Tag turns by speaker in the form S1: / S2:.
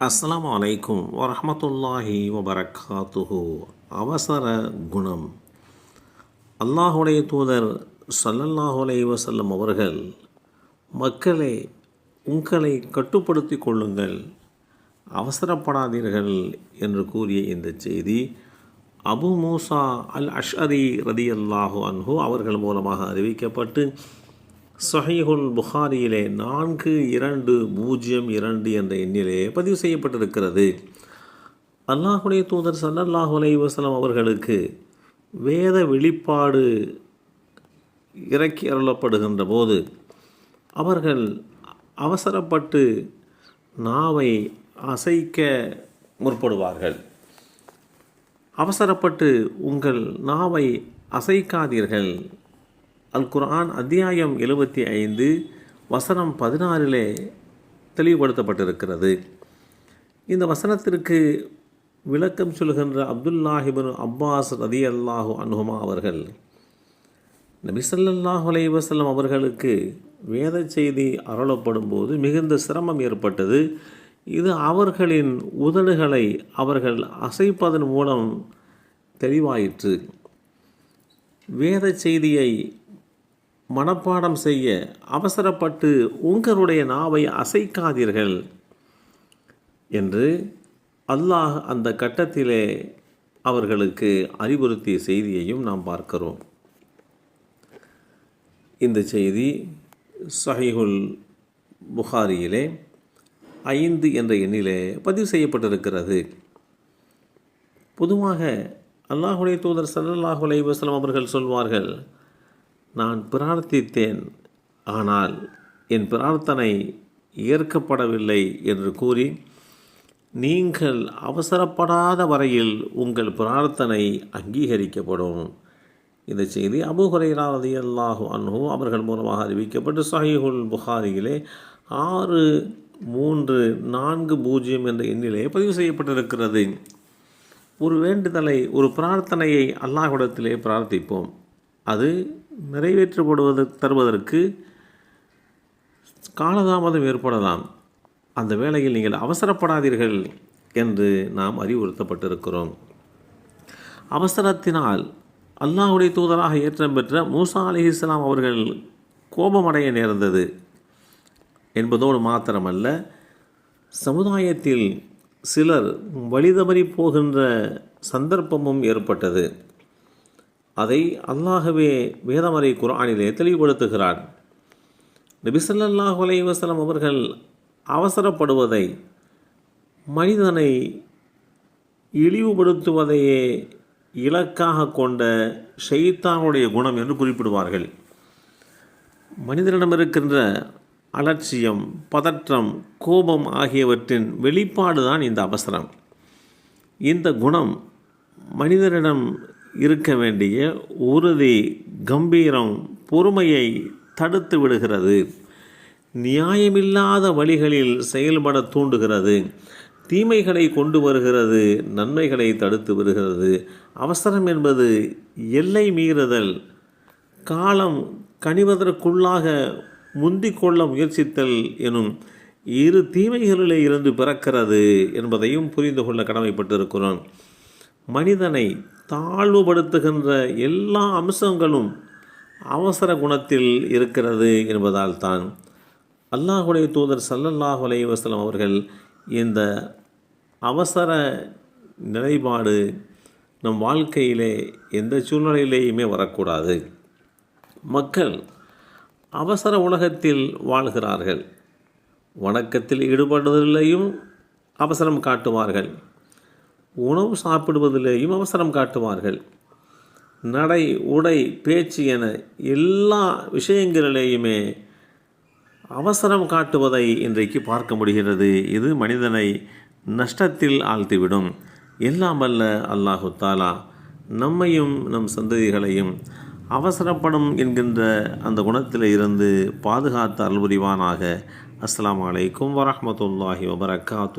S1: அஸ்லாம் அலைக்கும் வரமத்துல்லாஹி வபரகாத்துஹு அவசர குணம் அல்லாஹுடைய தூதர் ஸல்லல்லாஹு வசல்லம் அவர்கள் மக்களை உங்களை கட்டுப்படுத்தி கொள்ளுங்கள் அவசரப்படாதீர்கள் என்று கூறிய இந்த செய்தி அபு மூசா அல் அஷ்அரி ரதியல்லாஹு அன்ஹு அவர்கள் மூலமாக அறிவிக்கப்பட்டு சஹீஹுல் புகாரியிலே நான்கு இரண்டு பூஜ்ஜியம் இரண்டு என்ற எண்ணிலே பதிவு செய்யப்பட்டிருக்கிறது. அல்லாஹுடைய தூதர் சல்லல்லாஹு அலைஹி வஸல்லம் அவர்களுக்கு வேத வெளிப்பாடு இறக்கி அருளப்படுகின்ற போது அவர்கள் அவசரப்பட்டு நாவை அசைக்க முற்படுவார்கள். அவசரப்பட்டு உங்கள் நாவை அசைக்காதீர்கள். அல் குர்ஆன் அத்தியாயம் எழுபத்தி ஐந்து வசனம் பதினாறிலே தெளிவுபடுத்தப்பட்டிருக்கிறது. இந்த வசனத்திற்கு விளக்கம் சொல்கின்ற அப்துல்லாஹிபின் அப்பாஸ் ரதி அல்லாஹு அனுகுமா அவர்கள் நபி அலைவசல்லம் அவர்களுக்கு வேத செய்தி அருளப்படும் போது மிகுந்த சிரமம் ஏற்பட்டது. இது அவர்களின் உதடுகளை அவர்கள் அசைப்பதன் மூலம் தெளிவாயிற்று. வேத செய்தியை மனப்பாடம் செய்ய அவசரப்பட்டு உங்களுடைய நாவை அசைக்காதீர்கள் என்று அல்லாஹ் அந்த கட்டத்திலே அவர்களுக்கு அறிவுறுத்திய செய்தியையும் நாம் பார்க்கிறோம். இந்த செய்தி சஹிஹுல் புகாரியிலே ஐந்து என்ற எண்ணிலே பதிவு செய்யப்பட்டிருக்கிறது. பொதுவாக அல்லாஹுடைய தூதர் சல்லாஹ் அலைவாஸ்லாம் அவர்கள் சொல்வார்கள் நான் பிரார்த்தித்தேன் ஆனால் என் பிரார்த்தனை ஏற்கப்படவில்லை என்று கூறி நீங்கள் அவசரப்படாத வரையில் உங்கள் பிரார்த்தனை அங்கீகரிக்கப்படும். இந்த செய்தி அபு ஹுரைரா அல்லாஹு அன்ஹு அவர்கள் மூலமாக அறிவிக்கப்பட்டு சஹீஹுல் புகாரியிலே ஆறு மூன்று நான்கு பூஜ்ஜியம் என்ற எண்ணிலே பதிவு செய்யப்பட்டிருக்கிறது. ஒரு வேண்டுதலை ஒரு பிரார்த்தனையை அல்லாஹ்விடத்திலே பிரார்த்திப்போம். அது நிறைவேற்றப்படுவது தருவதற்கு காலதாமதம் ஏற்படலாம். அந்த வேளையில் நீங்கள் அவசரப்படாதீர்கள் என்று நாம் அறிவுறுத்தப்பட்டிருக்கிறோம். அவசரத்தினால் அல்லாஹுடைய தூதராக ஏற்றம் பெற்ற மூசா அலி இஸ்லாம் அவர்கள் கோபமடைய நேர்ந்தது என்பதோடு மாத்திரமல்ல சமுதாயத்தில் சிலர் வழிதவறி போகின்ற சந்தர்ப்பமும் ஏற்பட்டது. அதை அல்லாகவே வேதமறை குரானிலே தெளிவுபடுத்துகிறார் நபிசல்லாஹ் அலைஹி அவர்கள் அவசரப்படுவதை மனிதனை இழிவுபடுத்துவதையே இலக்காக கொண்ட ஷெய்தானுடைய குணம் என்று குறிப்பிடுவார்கள். மனிதனிடம் இருக்கின்ற அலட்சியம் பதற்றம் கோபம் ஆகியவற்றின் வெளிப்பாடு தான் இந்த அவசரம். இந்த குணம் மனிதனிடம் இருக்க வேண்டிய உறுதி கம்பீரம் பொறுமையை தடுத்து விடுகிறது. நியாயமில்லாத வழிகளில் செயல்பட தூண்டுகிறது. தீமைகளை கொண்டு வருகிறது நன்மைகளை தடுத்து வருகிறது அவசரம் என்பது எல்லை மீறுதல். காலம் கனிவதற்குள்ளாக முந்திக்கொள்ள முயற்சித்தல் எனும் இரு தீமைகளிலே இருந்து பிறக்கிறது என்பதையும் புரிந்து கொள்ள கடமைப்பட்டிருக்கிறோம். மனிதனை தாழ்வுபடுத்துகின்ற எல்லா அம்சங்களும் அவசர குணத்தில் இருக்கிறது என்பதால் தான் அல்லாஹுடைய தூதர் சல்லல்லாஹு அலைஹி அவர்கள் இந்த அவசர நிலைப்பாடு நம் வாழ்க்கையிலே எந்த சூழ்நிலையிலேயுமே வரக்கூடாது. மக்கள் அவசர உலகத்தில் வாழ்கிறார்கள். வணக்கத்தில் ஈடுபடுவதிலேயும் அவசரம் காட்டுவார்கள். உணவு சாப்பிடுவதிலேயும் அவசரம் காட்டுவார்கள். நடை உடை பேச்சு என எல்லா விஷயங்களிலேயுமே அவசரம் காட்டுவதை இன்றைக்கு பார்க்க முடிகிறது. இது மனிதனை நஷ்டத்தில் ஆழ்த்திவிடும். எல்லாம் அல்ல அல்லாஹு தாலா நம்மையும் நம் சந்ததிகளையும் அவசரப்படும் என்கின்ற அந்த குணத்தில் இருந்து பாதுகாத்த அல்புரிவானாக அஸ்லாம் வலைக்கும் வரமத்துல்லாஹி வபரகாத்து